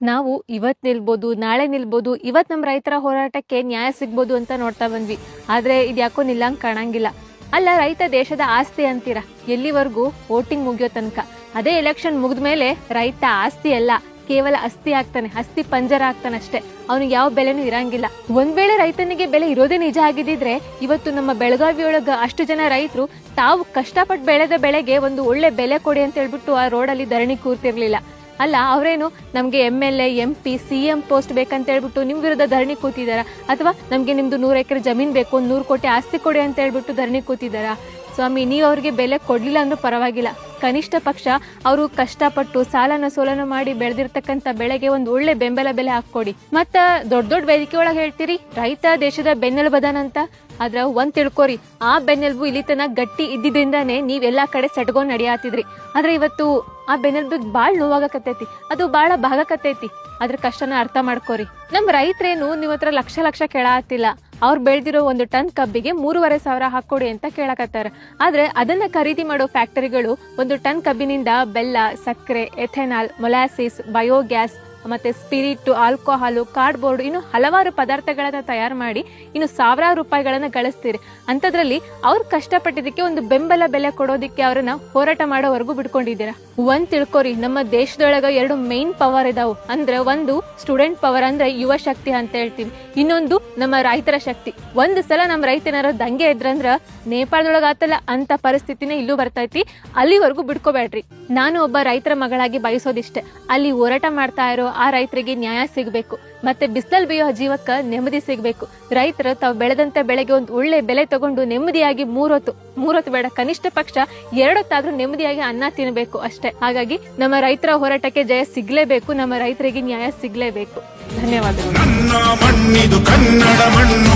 ನಾವು ಇವತ್ ನಿಲ್ಬೋದು, ನಾಳೆ ನಿಲ್ಬೋದು, ಇವತ್ ನಮ್ಮ ರೈತರ ಹೋರಾಟಕ್ಕೆ ನ್ಯಾಯ ಸಿಗ್ಬೋದು ಅಂತ ನೋಡ್ತಾ ಬಂದ್ವಿ. ಆದ್ರೆ ಇದ್ಯಾಕೋ ನಿಲ್ಲಂಗ್ ಕಾಣಂಗಿಲ್ಲ. ಅಲ್ಲ ರೈತ ದೇಶದ ಆಸ್ತಿ ಅಂತೀರಾ? ಎಲ್ಲಿವರೆಗೂ ವೋಟಿಂಗ್ ಮುಗಿಯೋ ತನಕ. ಅದೇ ಎಲೆಕ್ಷನ್ ಮುಗಿದ ಮೇಲೆ ರೈತ ಆಸ್ತಿ ಅಲ್ಲ, ಕೇವಲ ಅಸ್ಥಿ ಆಗ್ತಾನೆ ಅಸ್ಥಿ ಪಂಜರ ಆಗ್ತಾನೆ ಅಷ್ಟೇ. ಅವನಿಗೆ ಯಾವ ಬೆಲೆನೂ ಇರಂಗಿಲ್ಲ. ಒಂದ್ ವೇಳೆ ರೈತನಿಗೆ ಬೆಲೆ ಇರೋದೇ ನಿಜ ಆಗಿದ್ದಿದ್ರೆ ಇವತ್ತು ನಮ್ಮ ಬೆಳಗಾವಿಯೊಳಗ ಅಷ್ಟು ಜನ ರೈತರು ತಾವು ಕಷ್ಟಪಟ್ಟು ಬೆಳೆದ ಬೆಳೆಗೆ ಒಂದು ಒಳ್ಳೆ ಬೆಲೆ ಕೊಡಿ ಅಂತ ಹೇಳ್ಬಿಟ್ಟು ಆ ರೋಡಲ್ಲಿ ಧರಣಿ ಕೂರ್ತಿರ್ಲಿಲ್ಲ. ಅಲ್ಲ, ಅವರೇನು, ನಮಗೆ M L A M P C M post ಬೇಕಂತ ಹೇಳ್ಬಿಟ್ಟು ನಿಮ್ಮ ವಿರುದ್ಧ ಧರಣಿ ಕೂತಿದ್ದಾರಾ ಅಥವಾ ನಮಗೆ ನಿಮ್ದು ನೂರು ಎಕರೆ ಜಮೀನು ಬೇಕು ಒಂದ್ ನೂರು ಕೋಟಿ ಆಸ್ತಿ ಕೊಡಿ ಅಂತ ಹೇಳ್ಬಿಟ್ಟು ಧರಣಿ ಕೂತಿದಾರ? ಸ್ವಾಮಿ, ನೀವು ಅವ್ರಿಗೆ ಬೆಲೆ ಕೊಡ್ಲಿಲ್ಲ ಅಂದ್ರೂ ಪರವಾಗಿಲ್ಲ. ಕನಿಷ್ಠ ಪಕ್ಷ ಅವರು ಕಷ್ಟಪಟ್ಟು ಸಾಲನ ಸೋಲನ ಮಾಡಿ ಬೆಳೆದಿರ್ತಕ್ಕಂಥ ಬೆಳೆಗೆ ಒಂದು ಒಳ್ಳೆ ಬೆಂಬಲ ಬೆಲೆ ಹಾಕೊಡಿ ಮತ್ತ ದೊಡ್ಡ ದೊಡ್ಡ ವೇದಿಕೆ ಒಳಗೆ ಹೇಳ್ತೀರಿ? ರೈತ ದೇಶದ ಬೆನ್ನೆಲುಬದಾನಂತ ಆದ್ರ ಒಂದ್ ತಿಳ್ಕೊರಿ, ಆ ಬೆನ್ನೆಲುಬು ಇಲ್ಲಿ ತನಕ ಗಟ್ಟಿ ಇದ್ದಿದ್ರಿಂದಾನೆ ನೀವ್ ಎಲ್ಲಾ ಕಡೆ ಸೆಟ್ಕೊಂಡ್ ನಡಿಯಾತಿದ್ರಿ. ಆದ್ರೆ ಇವತ್ತು ಆ ಬೆನ್ನೆಲುಬಿಗ್ ಬಾಳ್ ನೋವಾಗಕತ್ತೈತಿ. ಅದು ಬಾಳ ಭಾಗಕತ್ತೈತಿ. ಅದ್ರ ಕಷ್ಟನ ಅರ್ಥ ಮಾಡ್ಕೋರಿ. ನಮ್ ರೈತರೇನು ನಿಮ್ ಹತ್ರ ಲಕ್ಷ ಲಕ್ಷ ಕೇಳಾತಿಲ್ಲ. ಅವ್ರು ಬೆಳೆದಿರೋ ಒಂದು ಟನ್ ಕಬ್ಬಿಗೆ ಮೂರುವರೆ ಸಾವಿರ ಹಾಕೊಡಿ ಅಂತ ಕೇಳಕತ್ತಾರ. ಆದ್ರೆ ಅದನ್ನ ಖರೀದಿ ಮಾಡೋ ಫ್ಯಾಕ್ಟರಿಗಳು ಒಂದು ಟನ್ ಕಬ್ಬಿನಿಂದ ಬೆಲ್ಲ, ಸಕ್ಕರೆ, ಎಥೆನಾಲ್, ಮೊಲಾಸಿಸ್, ಬಯೋಗ್ಯಾಸ್ ಮತ್ತೆ ಸ್ಪಿರಿಟ್ ಆಲ್ಕೋಹಾಲು ಕಾರ್ಡ್ಬೋರ್ಡ್ ಇನ್ನು ಹಲವಾರು ಪದಾರ್ಥಗಳನ್ನ ತಯಾರು ಮಾಡಿ ಇನ್ನು ಸಾವಿರಾರು ರೂಪಾಯಿಗಳನ್ನ ಗಳಿಸ್ತೀರಿ. ಅಂತದ್ರಲ್ಲಿ ಅವ್ರು ಕಷ್ಟಪಟ್ಟಿದ್ದಕ್ಕೆ ಒಂದು ಬೆಂಬಲ ಬೆಲೆ ಕೊಡೋದಿಕ್ಕೆ ಅವ್ರನ್ನ ಹೋರಾಟ ಮಾಡೋವರೆಗೂ ಬಿಡ್ಕೊಂಡಿದ್ದೀರಾ ಒಂದ್ ತಿಳ್ಕೊರಿ, ನಮ್ಮ ದೇಶದೊಳಗ ಎರಡು ಮೇನ್ ಪವರ್ ಇದಾವು. ಅಂದ್ರೆ ಒಂದು ಸ್ಟೂಡೆಂಟ್ ಪವರ್ ಅಂದ್ರೆ ಯುವ ಶಕ್ತಿ ಅಂತ ಹೇಳ್ತೀವಿ. ಇನ್ನೊಂದು ನಮ್ಮ ರೈತರ ಶಕ್ತಿ. ಒಂದ್ ಸಲ ನಮ್ಮ ರೈತನಾರ ದಂಗೆ ಇದ್ರಂದ್ರ ನೇಪಾಳದೊಳಗ ಆತಲ್ಲ ಅಂತ ಪರಿಸ್ಥಿತಿನೇ ಇಲ್ಲೂ ಬರ್ತೈತಿ. ಅಲ್ಲಿವರೆಗೂ ಬಿಡ್ಕೋಬೇಡ್ರಿ ನಾನು ಒಬ್ಬ ರೈತರ ಮಗಳಾಗಿ ಬಯಸೋದಿಷ್ಟೇ. ಅಲ್ಲಿ ಹೋರಾಟ ಮಾಡ್ತಾ ಇರೋ ಆ ರೈತರಿಗೆ ನ್ಯಾಯ ಸಿಗಬೇಕು. ಮತ್ತೆ ಬಿಸಿಲಲ್ಲಿ ಬೇಯೋ ಜೀವಕ್ಕ ನೆಮ್ಮದಿ ಸಿಗಬೇಕು. ರೈತರು ತಾವು ಬೆಳೆದಂತ ಬೆಳೆಗೆ ಒಂದು ಒಳ್ಳೆ ಬೆಲೆ ತಗೊಂಡು ನೆಮ್ಮದಿಯಾಗಿ ಮೂರೊತ್ತು ಮೂರೊತ್ತು ಬೇಡ, ಕನಿಷ್ಠ ಪಕ್ಷ ಎರಡೊತ್ತಾದ್ರೂ ನೆಮ್ಮದಿಯಾಗಿ ಅನ್ನ ತಿನ್ನಬೇಕು ಅಷ್ಟೇ. ಹಾಗಾಗಿ ನಮ್ಮ ರೈತರ ಹೋರಾಟಕ್ಕೆ ಜಯ ಸಿಗ್ಲೇಬೇಕು, ನಮ್ಮ ರೈತರಿಗೆ ನ್ಯಾಯ ಸಿಗ್ಲೇಬೇಕು. ಧನ್ಯವಾದಗಳು.